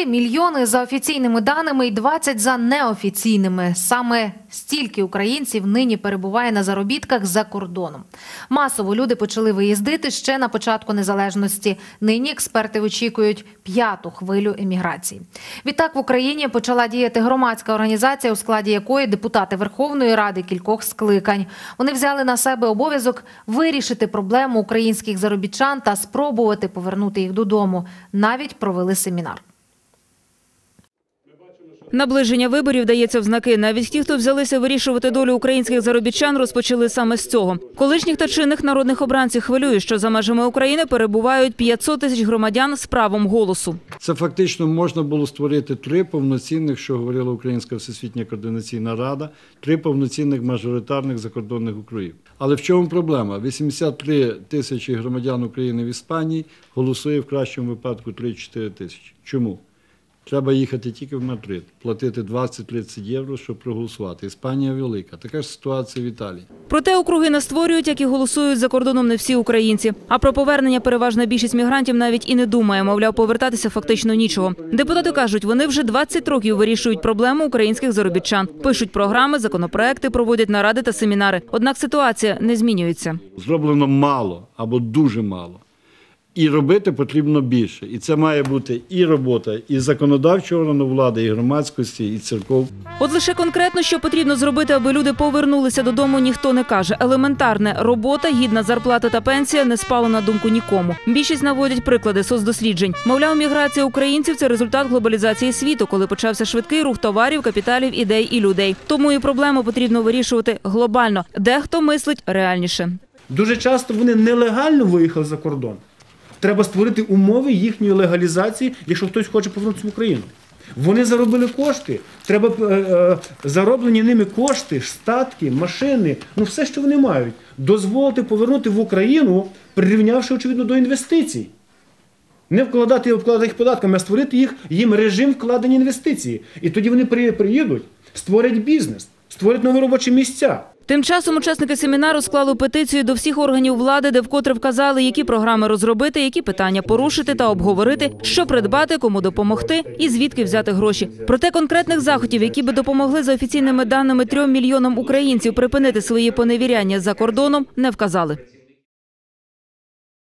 3 мільйони за офіційними даними і 20 за неофіційними. Саме стільки українців нині перебуває на заробітках за кордоном. Масово люди почали виїздити ще на початку незалежності. Нині експерти очікують п'яту хвилю еміграції. Відтак в Україні почала діяти громадська організація, у складі якої депутати Верховної Ради кількох скликань. Вони взяли на себе обов'язок вирішити проблему українських заробітчан та спробувати повернути їх додому. Навіть провели семінар. Наближення виборів дається в знаки. Навіть ті, хто взялися вирішувати долю українських заробітчан, розпочали саме з цього. Колишніх та чинних народних обранців хвилює, що за межами України перебувають 500 тисяч громадян з правом голосу. Це фактично можна було створити три повноцінних, що говорила Українська Всесвітня координаційна рада, три повноцінних мажоритарних закордонних округів. Але в чому проблема? 83 тисячі громадян України в Іспанії голосує в кращому випадку 3-4 тисячі. Чому? Треба їхати тільки в Мадрид, платити 20-30 євро, щоб проголосувати. Іспанія велика. Така ж ситуація в Італії. Проте округи не створюють, як і голосують за кордоном не всі українці. А про повернення переважна більшість мігрантів навіть і не думає. Мовляв, повертатися фактично нічого. Депутати кажуть, вони вже 20 років вирішують проблему українських заробітчан. Пишуть програми, законопроекти, проводять наради та семінари. Однак ситуація не змінюється. Зроблено мало або дуже мало. І робити потрібно більше. І це має бути і робота і законодавчого органу влади, і громадськості, і церков. От лише конкретно, що потрібно зробити, аби люди повернулися додому, ніхто не каже. Елементарне робота, гідна зарплата та пенсія не спало на думку нікому. Більшість наводять приклади соцдосліджень. Мовляв, міграція українців це результат глобалізації світу, коли почався швидкий рух товарів, капіталів, ідей і людей. Тому і проблему потрібно вирішувати глобально. Дехто мислить реальніше. Дуже часто вони нелегально виїхали за кордон. Треба створити умови їхньої легалізації, якщо хтось хоче повернутися в Україну. Вони заробили кошти. Треба е, е, зароблені ними кошти, статки, машини, ну все, що вони мають, дозволити повернути в Україну, прирівнявши очевидно до інвестицій. Не вкладати і обкладати їх податками, а створити їх їм режим вкладення інвестиції. І тоді вони приїдуть, створять бізнес, створять нові робочі місця. Тим часом учасники семінару склали петицію до всіх органів влади, де вкотре вказали, які програми розробити, які питання порушити та обговорити, що придбати, кому допомогти і звідки взяти гроші. Проте конкретних заходів, які би допомогли за офіційними даними трьом мільйонам українців припинити свої поневіряння за кордоном, не вказали.